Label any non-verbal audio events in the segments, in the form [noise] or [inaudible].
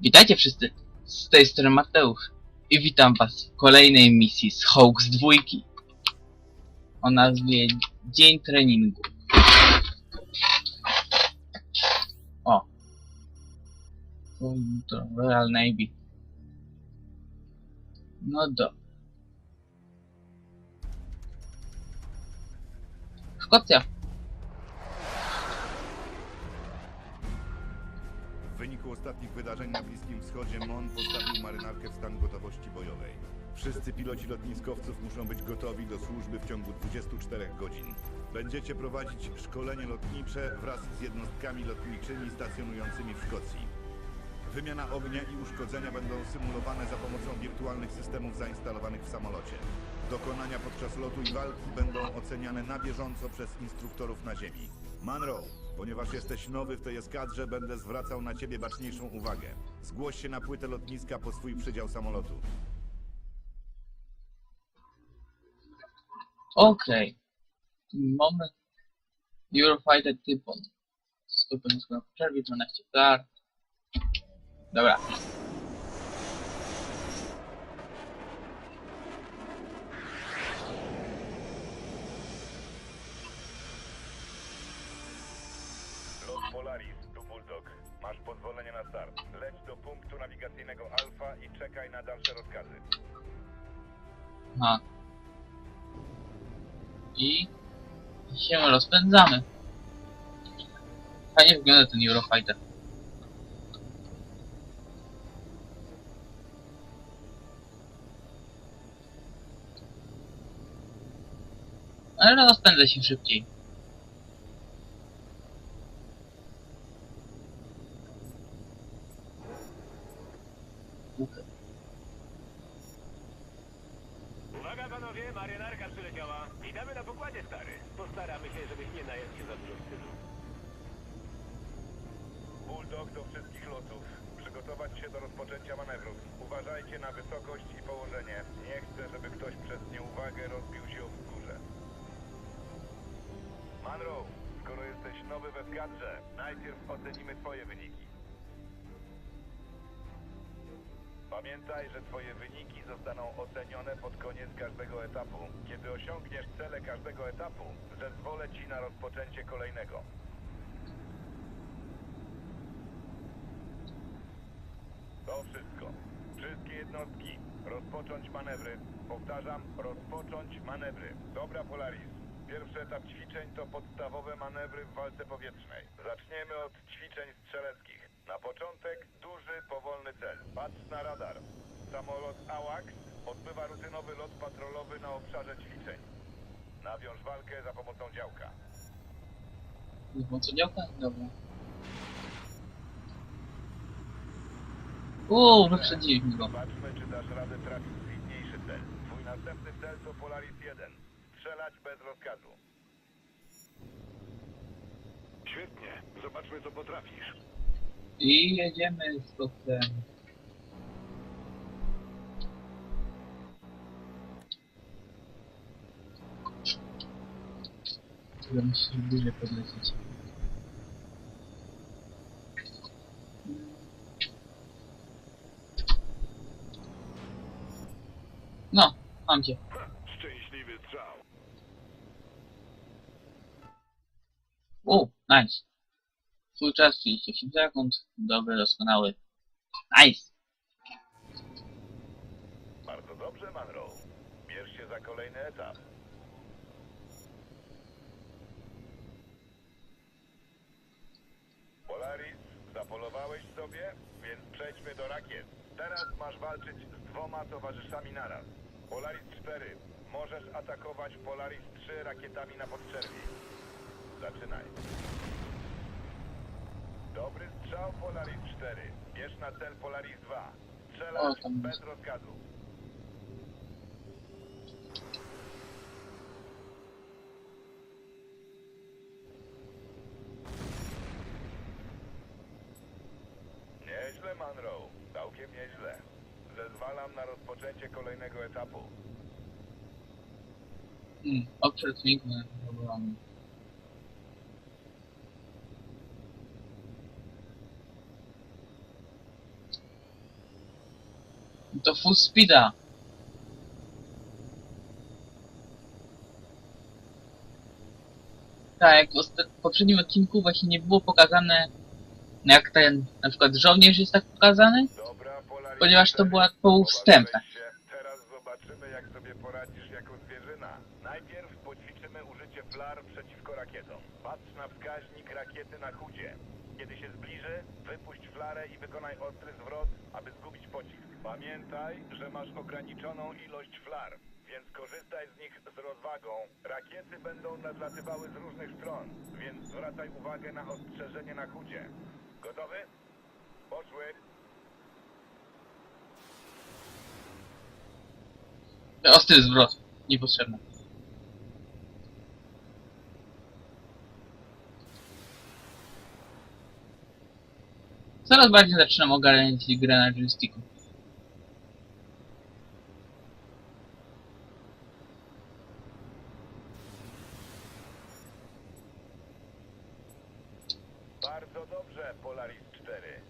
Witajcie wszyscy, z tej strony Mateusz i witam was w kolejnej misji z Hawks dwójki o nazwie Dzień Treningu. O. To Royal Navy. No do. Szkocja. Ostatnich wydarzeń na Bliskim Wschodzie MON postawił marynarkę w stan gotowości bojowej. Wszyscy piloci lotniskowców muszą być gotowi do służby w ciągu 24 godzin. Będziecie prowadzić szkolenie lotnicze wraz z jednostkami lotniczymi stacjonującymi w Szkocji. Wymiana ognia i uszkodzenia będą symulowane za pomocą wirtualnych systemów zainstalowanych w samolocie. Dokonania podczas lotu i walki będą oceniane na bieżąco przez instruktorów na ziemi. Manro, ponieważ jesteś nowy w tej eskadrze, będę zwracał na ciebie baczniejszą uwagę. Zgłoś się na płytę lotniska po swój przydział samolotu. Okej. Moment. Eurofighter Typon. Stopień na przerwie, 12 kart. Dobra. Lot Polaris, tu Bulldog. Masz pozwolenie na start. Leć do punktu nawigacyjnego Alfa i czekaj na dalsze rozkazy. Aha. I się rozpędzamy. Fajnie wygląda ten Eurofighter. Ale rozpędza się szybciej. Uwaga panowie, marynarka przyleciała. Witamy na pokładzie, stary. Postaramy się, żebyś nie najadł się za dużo wstydu. Bulldog do wszystkich lotów. Przygotować się do rozpoczęcia manewrów. Uważajcie na wysokość i położenie. Nie chcę, żeby ktoś przez nieuwagę rozbił się o Manrow, skoro jesteś nowy w eskadrze, najpierw ocenimy twoje wyniki. Pamiętaj, że twoje wyniki zostaną ocenione pod koniec każdego etapu. Kiedy osiągniesz cele każdego etapu, zezwolę ci na rozpoczęcie kolejnego. To wszystko. Wszystkie jednostki. Rozpocząć manewry. Powtarzam, rozpocząć manewry. Dobra, Polaris. Pierwszy etap ćwiczeń to podstawowe manewry w walce powietrznej. Zaczniemy od ćwiczeń strzeleckich. Na początek duży, powolny cel. Patrz na radar. Samolot AWACS odbywa rutynowy lot patrolowy na obszarze ćwiczeń. Nawiąż walkę za pomocą działka. Nie co działka? Dobra. Uuu, wyprzedziliśmy go. Zobaczmy, czy dasz radę trafić w trudniejszy cel. Twój następny cel to Polaris 1. Strzelać bez rozkazu. Świetnie. Zobaczmy, co potrafisz. I jedziemy z koksem. Chyba musi bliżej podlecieć. No, mam cię. Nice. Twój czas 38 sekund. Dobry, doskonały. Nice. Bardzo dobrze, Manrow. Bierz się za kolejny etap. Polaris, zapolowałeś sobie, więc przejdźmy do rakiet. Teraz masz walczyć z dwoma towarzyszami naraz. Polaris 4. Możesz atakować Polaris 3 rakietami na podczerwi. Zaczynaj. Dobry strzał Polaris 4. Bierz na cel Polaris 2. O, Strzelać tam bez jest. rozkazu. Nieźle, Monroe. Całkiem nieźle. Zezwalam na rozpoczęcie kolejnego etapu. Hmm, obszar problem. To full speeda. Tak, jak w poprzednim odcinku właśnie nie było pokazane, jak ten, na przykład żołnierz jest tak pokazany, ponieważ to 4. była półwstępna. Teraz zobaczymy, jak sobie poradzisz jako zwierzyna. Najpierw poćwiczymy użycie flar przeciwko rakietom. Patrz na wskaźnik rakiety na chudzie. Kiedy się zbliży, wypuść flarę i wykonaj ostry zwrot, aby zgubić pocisk. Pamiętaj, że masz ograniczoną ilość flar, więc korzystaj z nich z rozwagą. Rakiety będą nadlatywały z różnych stron, więc zwracaj uwagę na ostrzeżenie na chudzie. Gotowy? Poszły. Ostry zwrot. Niepotrzebny. Coraz bardziej zaczynam ogarniać grę na joysticku. Bardzo dobrze, Polaris 4.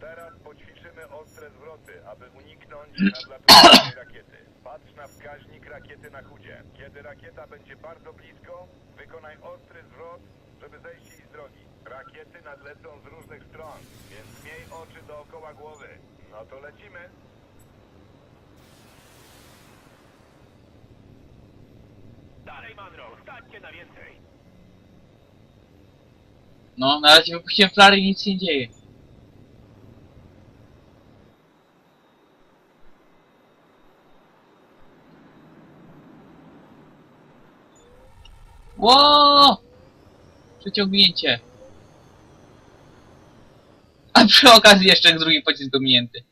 Teraz poćwiczymy ostre zwroty, aby uniknąć [clears throat] nadlatującej rakiety. Patrz na wskaźnik rakiety na chudzie. Kiedy rakieta będzie bardzo blisko, wykonaj ostry zwrot, żeby zejść jej z drogi. Rakiety nadlecą z różnych stron, więc miej oczy dookoła głowy. No to lecimy. Dalej, Manro, stańcie na więcej. No, na razie wypuściłem flary i nic się nie dzieje. Ło! Przeciągnięcie. A przy okazji jeszcze drugi pocisk ominięty.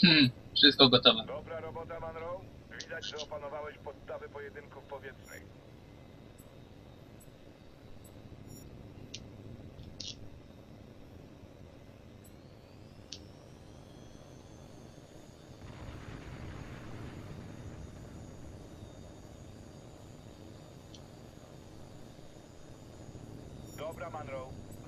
Hmm, wszystko gotowe. Dobra robota, Manro. Widać, że opanowałeś podstawy pojedynków powietrznych. Dobra.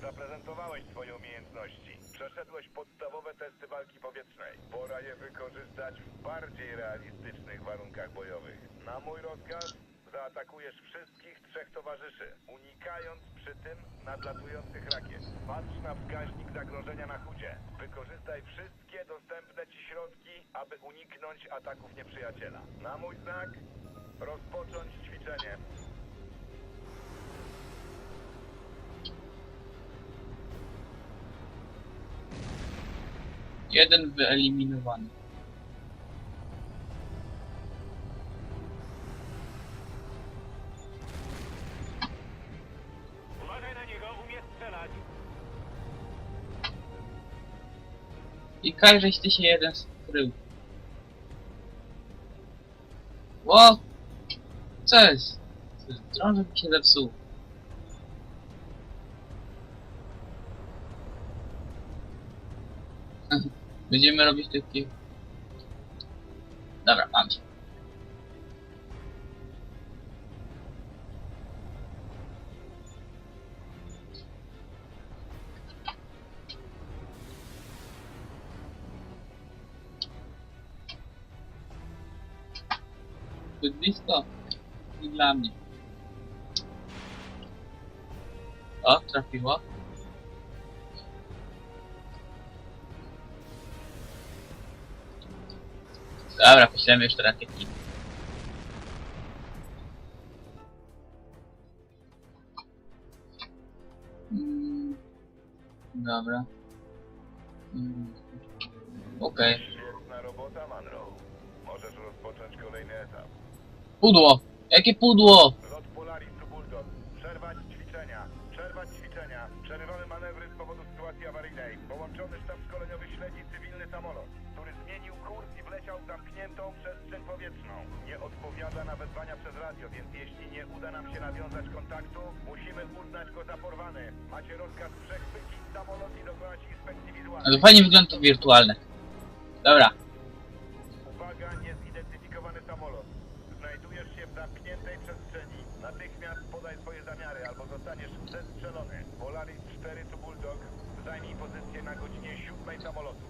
Zaprezentowałeś swoje umiejętności. Przeszedłeś podstawowe testy walki powietrznej. Pora je wykorzystać w bardziej realistycznych warunkach bojowych. Na mój rozkaz zaatakujesz wszystkich trzech towarzyszy, unikając przy tym nadlatujących rakiet. Patrz na wskaźnik zagrożenia na chudzie. Wykorzystaj wszystkie dostępne ci środki, aby uniknąć ataków nieprzyjaciela. Na mój znak rozpocząć ćwiczenie. Jeden wyeliminowany. Uważaj na niego, umie strzelać. I każeś ty się jeden skrył. Ło! Co jest? Co jest? Drążek mi się zepsuł. Będziemy robić takie... Dobra, mam cię. Zbyt blisko? I dla mnie. O, trafiło. Dobra, poślemy jeszcze rakietki. Mm, Dobra. Mm, Okej. Świetna robota, Manro. Możesz rozpocząć kolejny etap. Pudło! Jakie pudło? Lot Polaris to Bulldog. Przerwać ćwiczenia. Przerwać ćwiczenia. Przerywamy manewry z powodu sytuacji awaryjnej. Połączony sztab szkoleniowy śledzi cywilny samolot, zamkniętą przestrzeń powietrzną. Nie odpowiada na wezwania przez radio, więc jeśli nie uda nam się nawiązać kontaktu, musimy uznać go za porwany. Macie rozkaz przechwycić samolot i dokonać inspekcji No wizualnej. to fajnie wygląda to wirtualne. Dobra. Uwaga, niezidentyfikowany samolot. Znajdujesz się w zamkniętej przestrzeni. Natychmiast podaj swoje zamiary albo zostaniesz zestrzelony. Polaris 4 to Bulldog. Zajmij pozycję na godzinie 7 samolotu.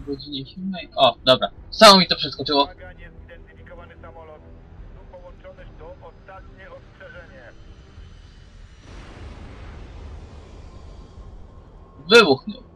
Na godzinie 7. O, dobra. Samo mi to przeskoczyło. Uwaga, niezidentyfikowany samolot. Tu połączone to ostatnie ostrzeżenie. Wybuchnął.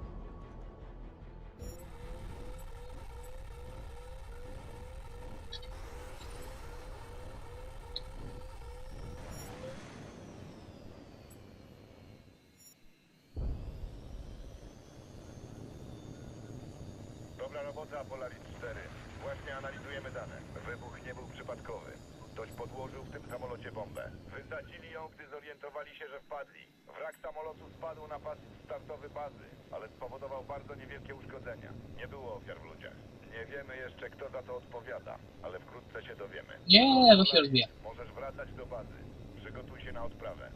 Dobra robota, Polaris 4. Właśnie analizujemy dane. Wybuch nie był przypadkowy. Ktoś podłożył w tym samolocie bombę. Wysadzili ją, gdy zorientowali się, że wpadli. Wrak samolotu spadł na pas startowy bazy, ale spowodował bardzo niewielkie uszkodzenia. Nie było ofiar w ludziach. Nie wiemy jeszcze, kto za to odpowiada, ale wkrótce się dowiemy. Nie, bo się rozbija. Możesz wracać do bazy. Przygotuj się na odprawę.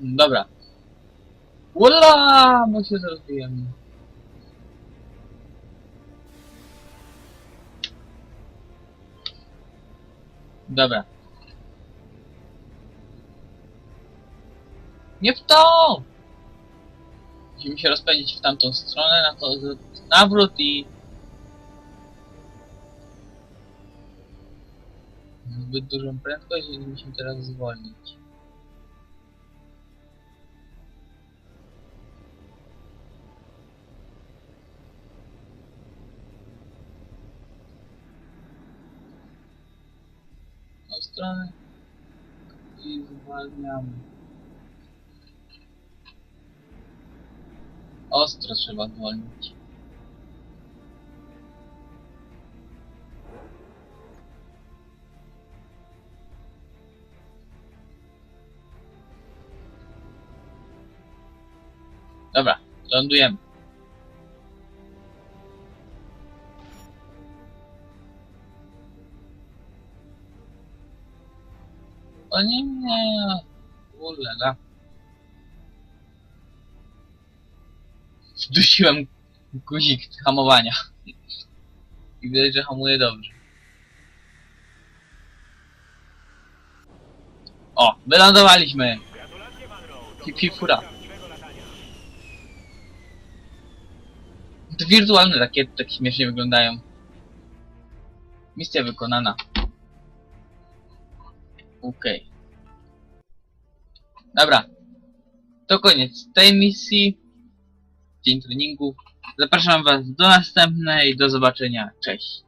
Dobra. Ula, bo się rozbiłem. Dobra. Nie w to! Musimy się rozpędzić w tamtą stronę, na to nawrót i... Zbyt dużą prędkość i musimy teraz zwolnić. Tą stronę i zwalniamy. Ostro trzeba zwolnić. Dobra, lądujemy. O nie, nie. Ulega. Wdusiłem guzik hamowania. I widać, że hamuje dobrze. O, wylądowaliśmy! Hip, hip, hura. To wirtualne rakiety tak śmiesznie wyglądają. Misja wykonana. Okej. Dobra. To koniec tej misji. Dzień treningu. Zapraszam Was do następnej. Do zobaczenia. Cześć.